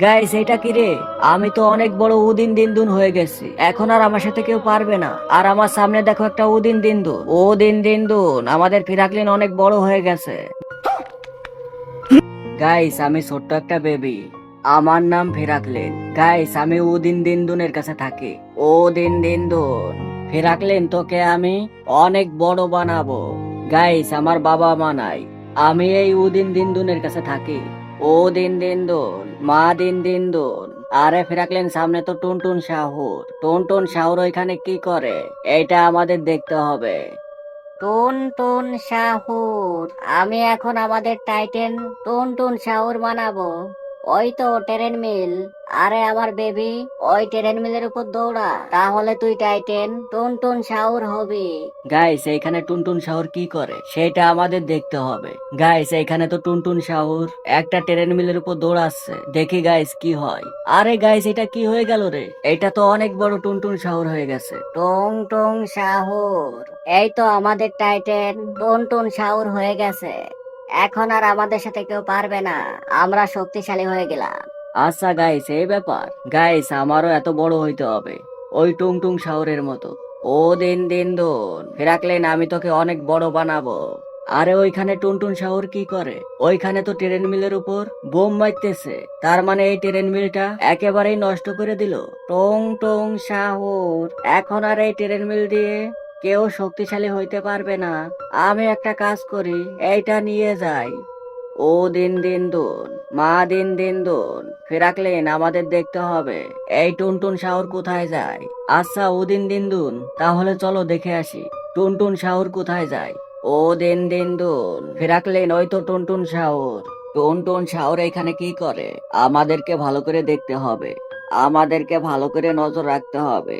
Guys এটা কি রে? আমি তো অনেক বড় উদিন দিনদুন হয়ে গেছি। এখন আর আমার সাথে কেউ পারবে না। আর আমার সামনে দেখো একটা উদিন দিনদুন ও দিন দিনদুন আমাদের ফিরাকলিন অনেক বড় হয়ে গেছে। গাইস আমি ছোট্ট একটা বেবি আমার নাম ফেরাকলেন। গাইস আমি উদিন দিনদুনের কাছে থাকি। ও দিন দিনদুন ফেরাকলেন, তোকে আমি অনেক বড় বানাবো। গাইস আমার বাবা মা নাই। আমি এই উদিন দিনদুনের কাছে থাকি। ও দিন দিন দুন। মা দিন দিন দুন। আরে ফেরাকলেন, সামনে তো টুনটুন শাহুর। টুনটুন শাহুর ওইখানে কি করে? এটা আমাদের দেখতে হবে। টুন টুন শাহুর, আমি এখন আমাদের টাইটেন টুন টুন শাহুর বানাবো। ওই তো ট্রেন মিল। আরে আমার বেবি ওই ট্রেন মিলের উপর দৌড়া। তাহলে তুই টাইটেন টুন টুন শাহুর হবি। গাইস এইখানে টুনটুন শাহুর কি করে? সেটা আমাদের দেখতে হবে। গাইস এইখানে তো টুনটুন শাহুর একটা ট্রেন মিলের উপর দৌড়াচ্ছে। দেখি গাইস কি হয়। আরে গাইস এটা কি হয়ে গেল রে? এটা তো অনেক বড় টুনটুন শাহুর হয়ে গেছে। টং টং শাহর এই তো আমাদের টাইটেন টুনটুন শাহুর হয়ে গেছে। এখন আর আমাদের সাথে কেউ পারবে না। আমরা শক্তিশালী হয়ে গেলাম। আচ্ছা গাইস এই ব্যাপার। গাইস আমারও এত বড় হইতে হবে। ওই টুং টুং শাওরের মতো। ও দিন দিন দুন ফেরাকলেন আমি তোকে অনেক বড় বানাবো। আরে ওইখানে টুনটুন শাহর কি করে? ওইখানে তো ট্রেন মিলের উপর বোম মারতেছে। তার মানে এই ট্রেন মিলটা একেবারেই নষ্ট করে দিল। টং টং শাহর এখন আর এই ট্রেন মিল দিয়ে কেউ শক্তিশালী হইতে পারবে না। আমি একটা কাজ করি, এইটা নিয়ে যাই। ও দিন দিন দুন, মা দিন দিন দুন ফেরাকলেন আমাদের দেখতে হবে। এই টুনটুন শাহর কোথায় যায়? আচ্ছা ও দিন দিন দুন, তাহলে চলো দেখে আসি। টুনটুন শাহর কোথায় যায়? ও দিন দিন দুন ফেরাকলেন ওই তো টুনটুন শাহর টুনটুন শাহর এখানে কি করে? আমাদেরকে ভালো করে দেখতে হবে। আমাদেরকে ভালো করে নজর রাখতে হবে।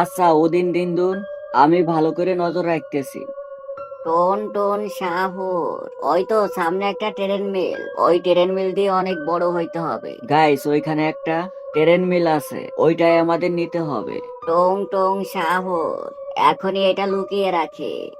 আচ্ছা ও দিন দিন দুন আমি ভালো করে নজর রাখতেছি। টন টন শাহুর ওই তো সামনে একটা ট্রেন মিল। ওই ট্রেন মিল দিয়ে অনেক বড় হইতে হবে। গাইস ওইখানে একটা ট্রেন মিল আছে। ওইটাই আমাদের নিতে হবে। টং টং শাহুর এখনই এটা লুকিয়ে রাখে।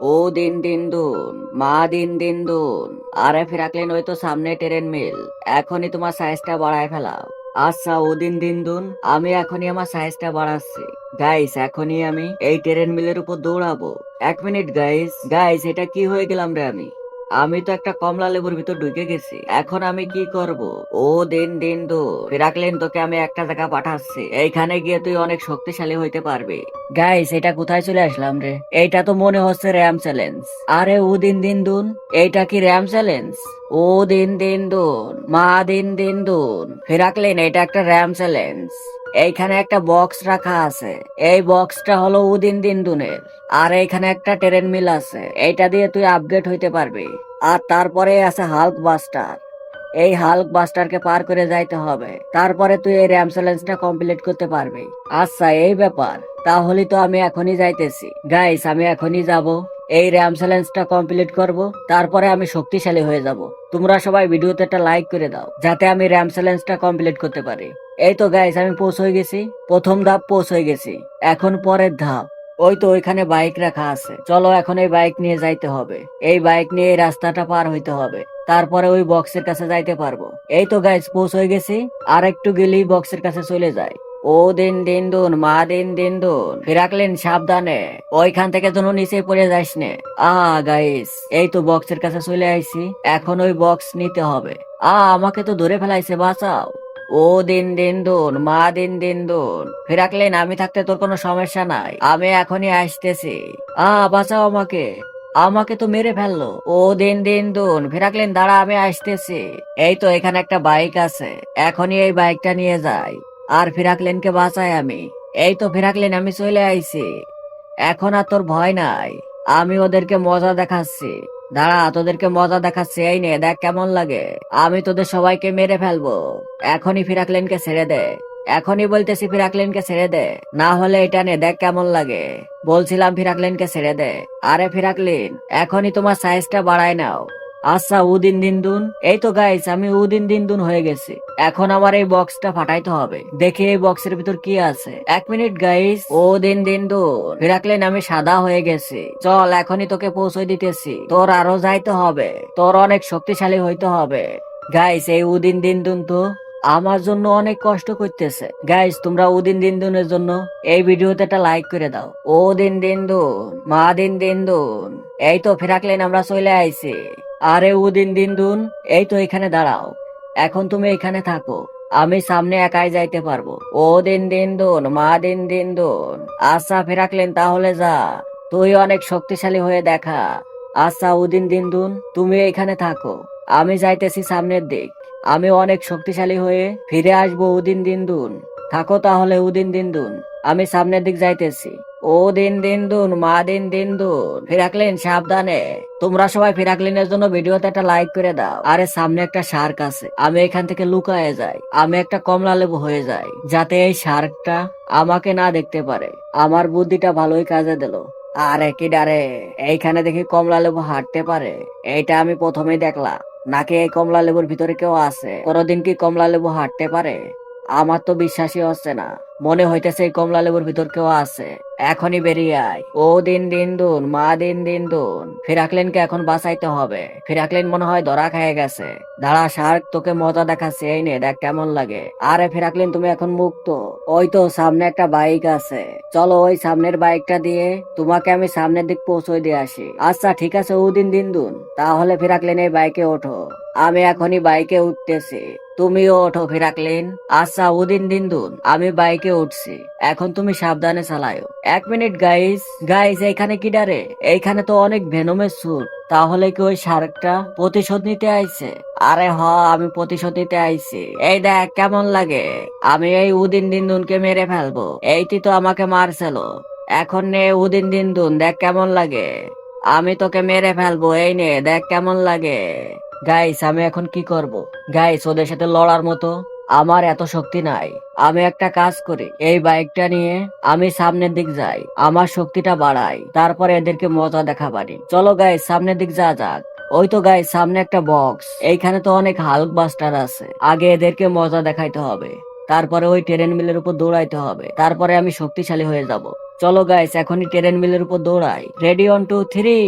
ও দিন দিন দুন। মা দিন দিন দুন। আরে ফিরাকলেন ওই তো সামনে ট্রেন মিল। এখনই তোমার সাইজটা বাড়ায় ফেলাও। আচ্ছা ওদিন দিন দিন, আমি এখনই আমার সাইজটা বাড়াচ্ছি। গাইস এখনই আমি এই ট্রেন মিলের উপর দৌড়াবো। এক মিনিট গাইস গাইস এটা কি হয়ে গেলাম রে আমি? আমি তো একটা কমলা লেবুর ভিতর ঢুকে গেছি। এখন আমি কি করব? ও, দিন দিন দু ফিরাকলেন তোকে আমি একটা জায়গা পাঠাচ্ছি। এইখানে গিয়ে তুই অনেক শক্তিশালী হইতে পারবি। গাইস এটা কোথায় চলে আসলাম রে? এইটা তো মনে হচ্ছে র্যাম চ্যালেঞ্জ। আরে, ও, দিন দিন দুন। এইটা কি র্যাম চ্যালেঞ্জ? ও, দিন দিন দুন। মা, দিন দিন দুন। ফিরাকলেন এটা একটা র্যাম চ্যালেঞ্জ। এইখানে একটা বক্স রাখা আছে। এই বক্সটা হলো উদিন দিন দুনের আর এইখানে একটা ট্রেন মিল আছে। এইটা দিয়ে তুই আপগ্রেড হইতে পারবি। আর তারপরে আছে হাল্ক বাস্টার এই হাল্ক বাস্টারকে পার করে যাইতে হবে। তারপরে তুই এই র্যাম চ্যালেঞ্জটা কমপ্লিট করতে পারবি। আচ্ছা এই ব্যাপার। তাহলে তো আমি এখনই যাইতেছি। গাইস আমি এখনই যাব। এই র্যাম চ্যালেঞ্জটা কমপ্লিট করব, তারপরে আমি শক্তিশালী হয়ে যাব। তোমরা সবাই ভিডিওতে একটা লাইক করে দাও, যাতে আমি র্যাম চ্যালেঞ্জটা কমপ্লিট করতে পারি। এই তো গাইস আমি হয়ে গেছি। প্রথম ধাপ হয়ে গেছি। এখন পরের ধাপ। ওই তো ওইখানে বাইক রাখা আছে। চলো এখন এই বাইক নিয়ে যাইতে হবে। এই বাইক নিয়ে এই রাস্তাটা পার হইতে হবে। তারপরে ওই বক্সের কাছে যাইতে পারব। এই তো গাইস হয়ে গেছি। আর একটু গেলেই বক্সের কাছে চলে যায়। ও দিন দিন দুন মা দিন দিন দুন। ফিরাকলেন সাবধানে। ওইখান থেকে যেন নিচে পড়ে যাস নে গাইস এই তো বক্সের কাছে চলে আইছি। এখন ওই বক্স নিতে হবে। আ, আমাকে তো ধরে ফেলাইছে, বাঁচাও। ও দিন দিন দুন মা দিন দিন দুন। ফিরাকলেন, আমি থাকতে তোর কোনো সমস্যা নাই। আমি এখনই আসতেছি। আ, বাঁচাও আমাকে। আমাকে তো মেরে ফেলল। ও দিন দিন দুন ফিরাকলেন, দাঁড়া, আমি আসতেছি। এই তো এখানে একটা বাইক আছে। এখনই এই বাইকটা নিয়ে যাই। আর ফিরাকলেনকে বাঁচাই আমি। এই তো ফিরাকলেন, আমি চলে আইছি। এখন আর তোর ভয় নাই। আমি ওদেরকে মজা দেখাচ্ছি। দাঁড়া, তোদেরকে মজা দেখাচ্ছি, এই নে, দেখ কেমন লাগে। আমি তোদের সবাইকে মেরে ফেলব। এখনই ফিরাকলেনকে ছেড়ে দে। এখনই বলতেছি ফিরাকলেনকে ছেড়ে দে। না হলে এটা নে, দেখ কেমন লাগে। বলছিলাম ফিরাকলেনকে ছেড়ে দে। আরে ফিরাকলিন, এখনই তোমার সাইজটা বাড়ায় নাও। আচ্ছা উদিন দিন দুন। এই তো গাইস আমি উদিন দিন দুন হয়ে গেছি। এখন আমার এই বক্সটা ফাটাইতে হবে। দেখি এই বক্সের ভিতর কি আছে। এক মিনিট গাইস ও দিন দিন। দুন ফিরাকলেন আমি সাদা হয়ে গেছি। চল, এখনই তোকে পৌঁছে দিতেছি। তোর আরও যাইতে হবে। তোর অনেক শক্তিশালী হইতে হবে। গাইস এই উদিন দিন দুন তো আমার জন্য অনেক কষ্ট করতেছে। গাইস তোমরা ওদিন দিন দুনের জন্য এই ভিডিওতে একটা লাইক করে দাও। ও দিন দিন দুন মা দিন দিন দুন। এই তো ফেরাকলেন আমরা চলে আইছি। আরে উদিন দিন দিন, এই তো এখানে দাঁড়াও। এখন তুমি এখানে থাকো, আমি সামনে একাই যাইতে পারব। ও দিন দিন দুন, মা দিন দিন দুন। আচ্ছা ফেরাকলেন, তাহলে যা। তুই অনেক শক্তিশালী হয়ে দেখা। আচ্ছা উদিন দিন দুন, তুমি এখানে থাকো। আমি যাইতেছি সামনের দিক। আমি অনেক শক্তিশালী হয়ে ফিরে আসব উদিন দিন দুন। থাকো তাহলে উদিন দিন দুন। আমি সামনের দিক যাইতেছি। ও দিন দিন দুন মা দিন দিন দুন। ফিরাকলেন, সাবধানে। তোমরা সবাই ফিরাকলিনের জন্য ভিডিওতে একটা লাইক করে দাও। আরে সামনে একটা শার্ক আছে। আমি এখান থেকে লুকায়ে যাই। আমি একটা কমলা লেবু হয়ে যাই। যাতে এই শার্কটা আমাকে না দেখতে পারে। আমার বুদ্ধিটা ভালোই কাজে দিল। আরে কি ডারে? এইখানে দেখি কমলা লেবু হাঁটতে পারে। এইটা আমি প্রথমেই দেখলাম। নাকি এই কমলা লেবুর ভিতরে কেউ আছে? কোনোদিন কি কমলা লেবু হাঁটতে পারে? আমার তো বিশ্বাসই হচ্ছে না। মনে হইতেছে কমলা লেবুর ভিতর কেউ আছে। এখনই বেরিয়ে আয়। ও দিন দিন দুন, মা দিন দিন দুন। ফিরাকলেনকে এখন বাঁচাইতে হবে। ফিরাকলেন মনে হয় ধরা খেয়ে গেছে। দাঁড়া, শার্ক, তোকে মজা দেখাচ্ছে। এই নে, দেখ কেমন লাগে। আরে ফিরাকলেন, তুমি এখন মুক্ত। ওই তো, সামনে একটা বাইক আছে। চলো ওই সামনের বাইকটা দিয়ে তোমাকে আমি সামনের দিক পৌঁছে দিয়ে আসি। আচ্ছা ঠিক আছে, ও দিন দিন দুন। তাহলে ফিরাকলেন এই বাইকে ওঠো। আমি এখনই বাইকে উঠতেছি। তুমিও ওঠো ফিরাকলিন আচ্ছা ওদিন দিন দুন আমি বাইকে উঠছি। এখন তুমি সাবধানে চালাও এক মিনিট গাইস গাইস এইখানে কি ডারে? এইখানে তো অনেক ভেনমের সুর তাহলে কি ওই শার্কটা প্রতিশোধ নিতে আইছে? আরে হ, আমি প্রতিশোধ নিতে আইছি। এই দেখ, কেমন লাগে? আমি এই উদিন দিন দুনকে মেরে ফেলব। এইটি তো আমাকে মারছিল। এখন নে উদিন দিন দুন দেখ কেমন লাগে। আমি তোকে মেরে ফেলব, এই নে, দেখ কেমন লাগে। গাইস আমি এখন কি করব? গাইস ওদের সাথে লড়ার মতো আমার এত শক্তি নাই। আমি একটা কাজ করি, এই বাইকটা নিয়ে আমি সামনের দিক যাই, আমার শক্তিটা বাড়াই, তারপরে এদেরকে মজা দেখাবারি চলো গাইস সামনের দিক যা যাক। ওই তো গাইস সামনে একটা বক্স এইখানে তো অনেক হাল্ক বাস্টার আছে। আগে এদেরকে মজা দেখাইতে হবে। তারপরে ওই ট্রেন মিলের উপর দৌড়াইতে হবে। তারপরে আমি শক্তিশালী হয়ে যাব। চলো গাইস এখনই ট্রেন মিলের উপর দৌড়াই। Ready one two three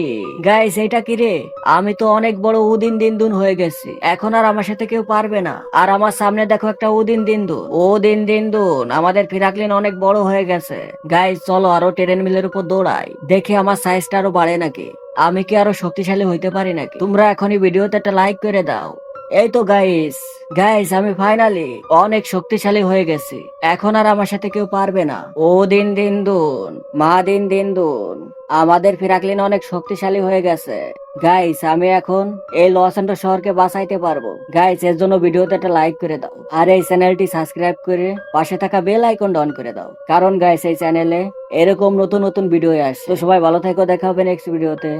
guys এটা কি রে? আমি তো অনেক বড় উদিন দিন দুন হয়ে গেছি। এখন আর আমার সাথে কেউ পারবে না। আর আমার সামনে দেখো একটা উদিন দিন দুন ও দিন দিন দুন আমাদের ফিরাকলিন অনেক বড় হয়ে গেছে। গাইস চলো আরও ট্রেন মিলের উপর দৌড়াই। দেখি আমার সাইজটা আরও বাড়ে নাকি। আমি কি আরও শক্তিশালী হইতে পারি নাকি? তোমরা এখনই ভিডিওতে একটা লাইক করে দাও। এই তো গাইস গাইস আমি ফাইনালি অনেক শক্তিশালী হয়ে গেছি। এখন আর আমার সাথে কেউ পারবে না। ও দিন দিন দুন, মা দিন দিন দুন, আমাদের ফিরাকলিন অনেক শক্তিশালী হয়ে গেছে। গাইস আমি এখন এই লস অ্যান্ডোস শহরকে বাঁচাইতে পারব। গাইস এর জন্য ভিডিওতে একটা লাইক করে দাও। আর এই চ্যানেলটি সাবস্ক্রাইব করে পাশে থাকা বেল আইকন অন করে দাও। কারণ গাইস এই চ্যানেলে এরকম নতুন নতুন ভিডিও আসে তো সবাই ভালো থেকো, দেখা হবে নেক্সট ভিডিওতে